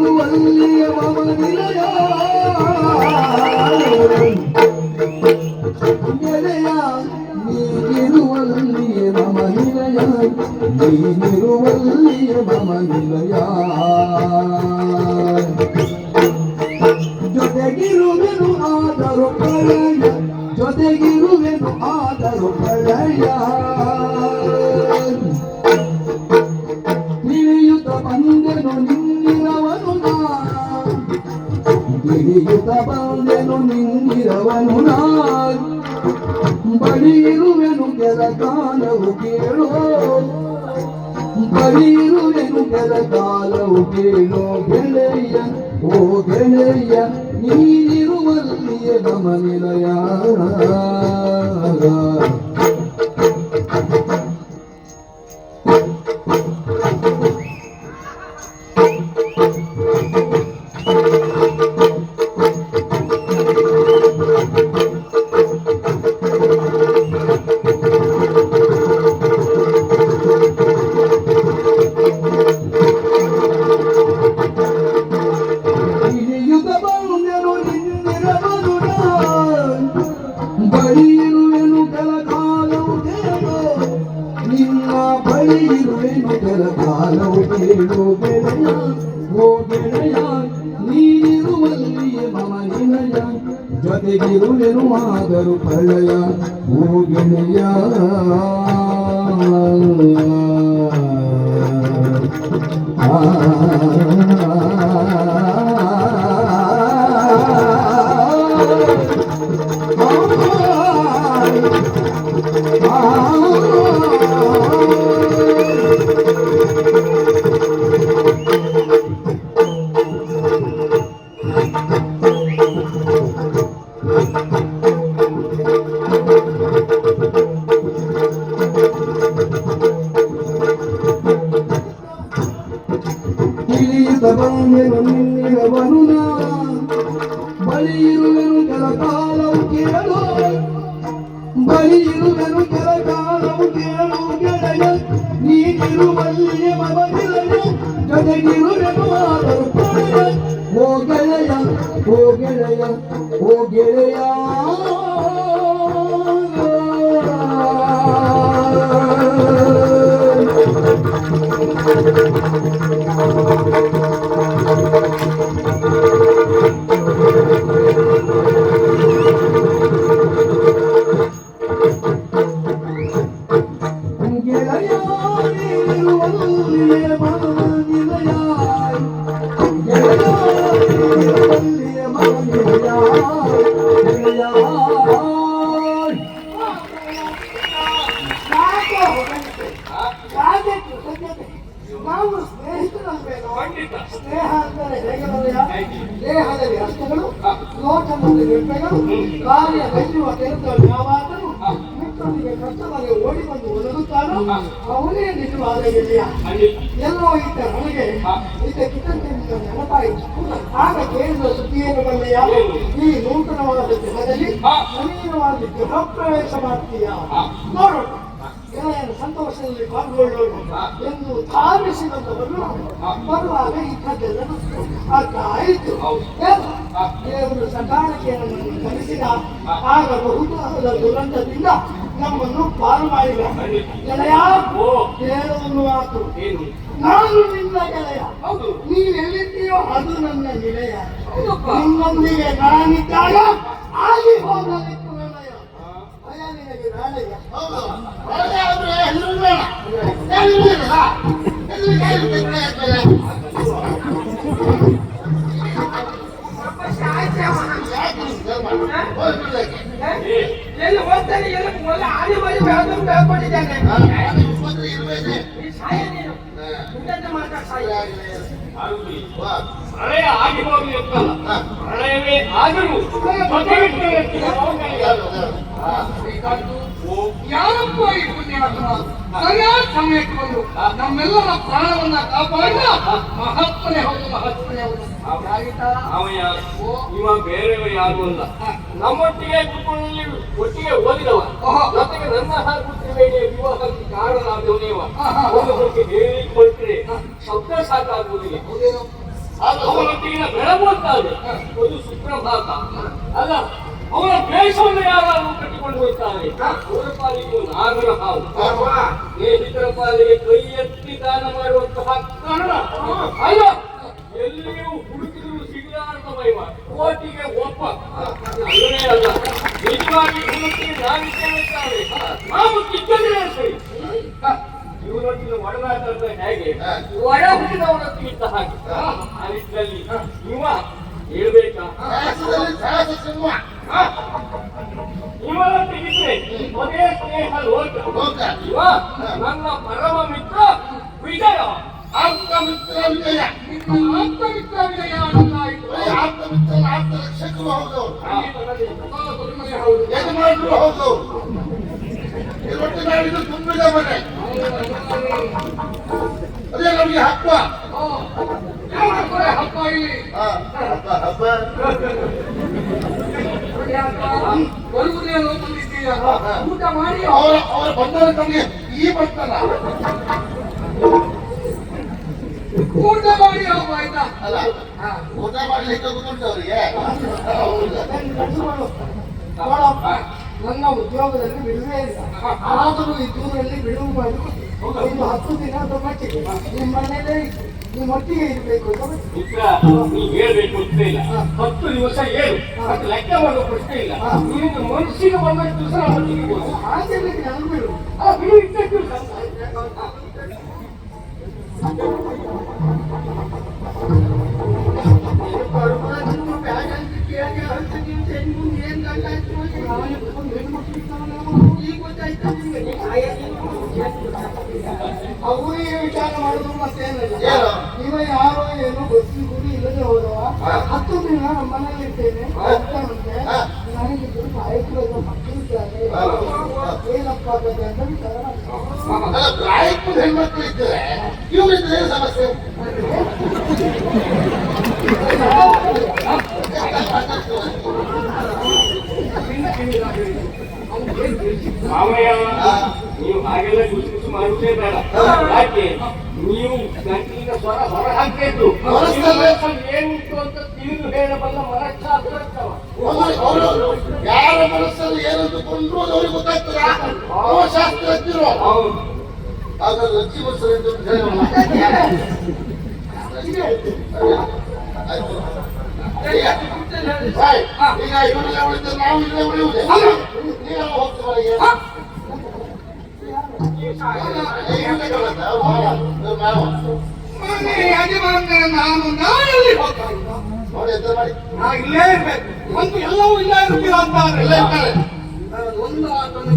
ನೀನಿರುವಲ್ಲಿಯೇ ಮಮ ನಿಲಯ ನೀನಿರುವಲ್ಲಿಯೇ ಮಮ ನಿಲಯ ನೀನಿರುವಲ್ಲಿಯೇ ಮಮ ನಿಲಯ ಜೊತೆಗಿರುವೆನು ಆದರೂ ಪ್ರಳಯ ಜೊತೆಗಿರುವೆನು ಆದರೂ ಪ್ರಳಯ ಬಂದೆನು ನಿನ್ನಿರವನು ನಾ ಬಳಿಯಿರುವೆನು ಕೆಲ ಕಾಲವು ಕೇಳೋ ಬಳಿಯಿರುವೆನು ಕೆಲ ಕಾಲವು ಕೇಳೋ ಗೆಳೆಯ ಓ ಗೆಳೆಯ ನೀನಿರುವಲ್ಲಿಯೇ ಗಮನಿಲಯ ನಿನ್ನ ಬಳಿಯಿರುವೆನು ಕೆಲ ಕಾಲವು ಕೇಳು ಗೆಳೆಯ ಓ ಗೆಳೆಯ ನೀನಿರುವಲ್ಲಿಯೇ ಮಮ ನಿಲಯ ಜೊತೆಗಿರುವೆನು ಆದರೂ ಪ್ರಳಯ. ಓ ಗೆಳೆಯ. ತಿಳಿಯುತ್ತ ಬಂದೆನು ನಿನ್ನಿರವನು ನಾ ಬಳಿಯಿರುವೆನು ಕೆಲ ಕಾಲವು ಕೇಳು ಬಳಿಯಿರುವೆನು ಕೆಲ ಕಾಲವು ಕೇಳು ಗೆಳೆಯ ನೀನಿರುವಲ್ಲಿಯೇ ಮಮ ನಿಲಯ ಜೊತೆಗಿರುವೆನು ಆದರೂ ಪ್ರಳಯ ಓ ಗೆಳೆಯ ಓ ಗೆಳೆಯ ಓ ಗೆಳೆಯ ಗೆಳೆಯ ಮಿತ್ರನಿಗೆ ಕಷ್ಟವಾಗಿ ಓಡಿ ಬಂದು ಒದಗುತ್ತಾನೋ ಅವನೇ ನಿಜವಾದ ಗೆಳೆಯ ಎಲ್ಲೋ ಇದ್ದ ನನಗೆ ಇದ್ದ ಕಿಟಕಿಯಿಂದ ನೆನಪಾಯಿತು ಆಗ ಕೇಳಿದ ಸುದ್ದಿಯನ್ನು ಬಂದೆಯ? ಈ ನೂತನವಾದ ಗೃಹದಲ್ಲಿ ನವೀನವಾಗಿ ಗೃಹ ಪ್ರವೇಶ ಮಾಡ್ತೀಯ. ನೋಡೋಣ ಗೆಳೆಯನ ಸಂತೋಷದಲ್ಲಿ ಪಾಲ್ಗೊಳ್ಳೋಣ ಎಂದು ಧಾವಿಸಿದಂತವರು ಬರುವಾಗ ಇದ್ದದ್ದೆಲ್ಲ ಆಗ ಆಯಿತು? ದೇವರು ಸಕಾಲಕ್ಕೆ ನನ್ನನ್ನು ಕಲಿಸಿದ. ಆಗ ಬಹುತೇಕ ದುರಂತದಿಂದ ನಮ್ಮನ್ನು ಪಾರು ಮಾಡಿಲ್ಲ. ಗೆಳೆಯ ದೇವರನ್ನು ಮಾತು. ನಾನು ನಿನ್ನ ಗೆಳೆಯ. ಹೌದು. ನೀನೆಲ್ಲಿದ್ದೀಯೋ ಅದು ನನ್ನ ನಿಲಯ ನಿಮ್ಮೊಂದಿಗೆ ನಾನಿದ್ದಾಗ ಆಗಿ ಹೋಗಲಿತ್ತು ಗೆಳೆಯ ಭಯ ನಿನಗೆ ಬೇಡಯ್ಯ ಪ್ರಳಯ ಆಗಿ ಅಂತಲ್ಲ ಪ್ರಳಯವೇ ಆದರೂ ಯಾರಪ್ಪ ಈ ಪುಣ್ಯಾತ್ಮ? ಸರಿಯಾದ ಸಮಯಕ್ಕೆ ಬಂದು ನಮ್ಮೆಲ್ಲರ ಪ್ರಾಣವನ್ನ ಕಾಪಾಡಿದ ಮಹತ್ವನೇ ಹೌದು ಮಹತ್ವನೇ ಹೌದು? ಅವ ಯಾರು? ಇವ ಬೇರೆಯವ ಯಾರು ಅಲ್ಲ. ನಮ್ಮೊಟ್ಟಿಗೆ ಕುಟುಂಬದಲ್ಲಿ ಒಟ್ಟಿಗೆ ಓದಿದವ. ಜೊತೆಗೆ ನನ್ನ ಹಾಕುತ್ತಿರುವೆಗೆ ವಿವಾಹಕ್ಕೆ ಕಾರಣನಾದವನೇ. ಅವನ ಬಗ್ಗೆ ಹೇಳಿಕೊಟ್ರೆ ಶಬ್ದ ಸಾಕಾಗುವುದಿಲ್ಲ. ಹೌದೇನೋ? ಅವನೊಟ್ಟಿಗಿನ ಬೆಳಗುವಂತಾದ್ರೆ ಒಂದು ಸುಪ್ರಭಾತ. ಅಲ್ಲ ಅವನ ದ್ವೇಷವನ್ನು ಯಾರು ಹೋಗ್ತಾರೆ ಅವರ ಪಾಲಿಗೆ ನಾಗರ ಹಾವು ಸ್ನೇಹಿತರ ಪಾಲಿಗೆ ಕೈ ಎತ್ತಿ ದಾನ ಮಾಡುವಂತಹ ಕಾರಣ ಅಲ್ಲ ಎಲ್ಲಿಯೂ ಹುಡುಕಿದ್ರು ಸಿಗಲಾರದ ವೈವ ಕೋಟಿಗೆ ಒಪ್ಪ ಅಲ್ಲವೇ ಅಲ್ಲ ನಿಜವಾಗಿ ಹುಡುಕಿ ನಾವಿದ್ದೇವೆ ನಾವು ಕಿತ್ತಂದ್ರೆ ಸರಿ. ಇವನೊಟ್ಟಿಗೆ ಒಡನಾಟ ಅಂತ ಹೇಗೆ? ಒಡ ಹುಟ್ಟಿದವನೊಟ್ಟಿಗೆ ಇದ್ದ ಹಾಗೆ. ಆ ನಿಟ್ಟಿನಲ್ಲಿ ಇವ ಹೇಳ್ಬೇಕಾ? ಇವನೊಟ್ಟಿಗಿದ್ರೆ ಅದೇ ಸ್ನೇಹ ಲೋಕ ನನ್ನ ಪರಮ ಮಿತ್ರ ವಿಜಯ ನಿನ್ನ ಮಿತ್ರ ವಿಜಯ ಅನ್ನಲಾಯಿತು. ಆ, ದೊಡ್ಡಮನೆ ಹೌದು. ತುಂಬಿದ ಮನೆ ಅದೇ ನಮಗೆ ಹಬ್ಬ ಆ, ಯಾವ ಕೊರೆ ಹಬ್ಬ ಇಲ್ಲಿ ಹಬ್ಬ ಹಬ್ಬ ಪುಣ್ಯಾತ್ಮ, ಊಟ ಮಾಡಿ ಅವರ ಅವರ ಬಂದವರು ತಮಗೆ ಈ ಬರ್ತಾರ ಊಟ ಮಾಡಿ ಹೋಗು ಆಯ್ತಾ? ಅಲ್ಲ. ಊಟ ಮಾಡ್ಲಿಕ್ಕೆ ಗೊತ್ತುಂಟು ಅವರಿಗೆ? ನೋಡಪ್ಪ. ನನ್ನ ಉದ್ಯೋಗದಲ್ಲಿ ಬಿಡುವೇ ಇಲ್ಲ. ಆದರೂ ಈ ದೂರಲ್ಲಿ ಬಿಡುವು ಮಾಡಿ ಒಂದು ಹತ್ತು ದಿನದ ಮಟ್ಟಿಗೆ. ನಿಮ್ಮ ಮನೇಲೆ ನಿಮ್ಮ ಒಟ್ಟಿಗೆ ಇರಬೇಕು. ಮಿತ್ರ ನೀ ಹೇಳ್ಬೇಕು ಅಂತ ಇಲ್ಲ. ಹತ್ತು ದಿವಸ ಏನು ಅದು ಲೆಕ್ಕ ಮಾಡುವ ಪ್ರಶ್ನೆ ಇಲ್ಲ. ನಿನಗೆ ಮನಸ್ಸಿಗೆ ಬಂದಷ್ಟು ದಿವಸ ನಾವು. ಹಾಗೆ ನನಗೆ ಬಿಡು ಬಿಡು ಇದ್ದದ್ದು ಗುರಿ ಇಲ್ಲದೆ ಹೋದವ ಹತ್ತು ದಿನ ನಮ್ಮ ಮನೇಲಿ ಇರ್ತೇನೆ ಹೋಗ್ತಾನಂತೆ ನನಗೆ ಇಬ್ಬರು ನಾಯಕರು ಮಕ್ಕಳಿದ್ದಾರೆ ಏನಪ್ಪ ಕಥೆ ಅಂತ ಪ್ರಾಯಕ್ಕೂ ಹೆಣ್ಮಕ್ಳು ಇದ್ದಾರೆ ಇವ್ರಿದ್ರೆ ಸಮಸ್ಯೆ? ಮಾವಯ್ಯ ನೀವು ಹಾಗೆಲ್ಲ ಗುರುತಿಸಿ ಮಾಡುವುದೇ ಬೇಡ. ಯಾಕೆ? ಏನುಂಟು ಅಂತ ತಿಳಿದು ಹೇಳಬಲ್ಲ ಅವರು ಯಾರ ಮನಸ್ಸಲ್ಲಿ ಏನಂದುಕೊಂಡ್ರು ಅವ್ರಿಗೆ ಗೊತ್ತಾಗ್ತದ. ಅವ ಶಾಸ್ತ್ರಜ್ಞರು. ಅಂತ ಹೇಳೋಣ. ಆಯ್ತು. ಈಗ ಇವರಲ್ಲೇ ಉಳಿದ್ರೆ ನಾವು ಇಲ್ಲೇ ಉಳಿಯುವುದೇ? ನೀವೆಲ್ಲ ಹೋಗ್ತೀವಲ್ಲ ಈಗ? ಯಜಮಾನರ ನಾನು ನಾನಲ್ಲಿ ಹೋಗ್ತಾ ಇಲ್ಲ. ನಾ ಇರ್ಬೇಕು. ಒಂದು ಎಲ್ಲವೂ ಇಲ್ಲೇ ಇರ್ತೀರ ಅಂತ ಇಲ್ಲೇ ಇರ್ತಾರೆ. ಒಂದು ಮಾತನ್ನು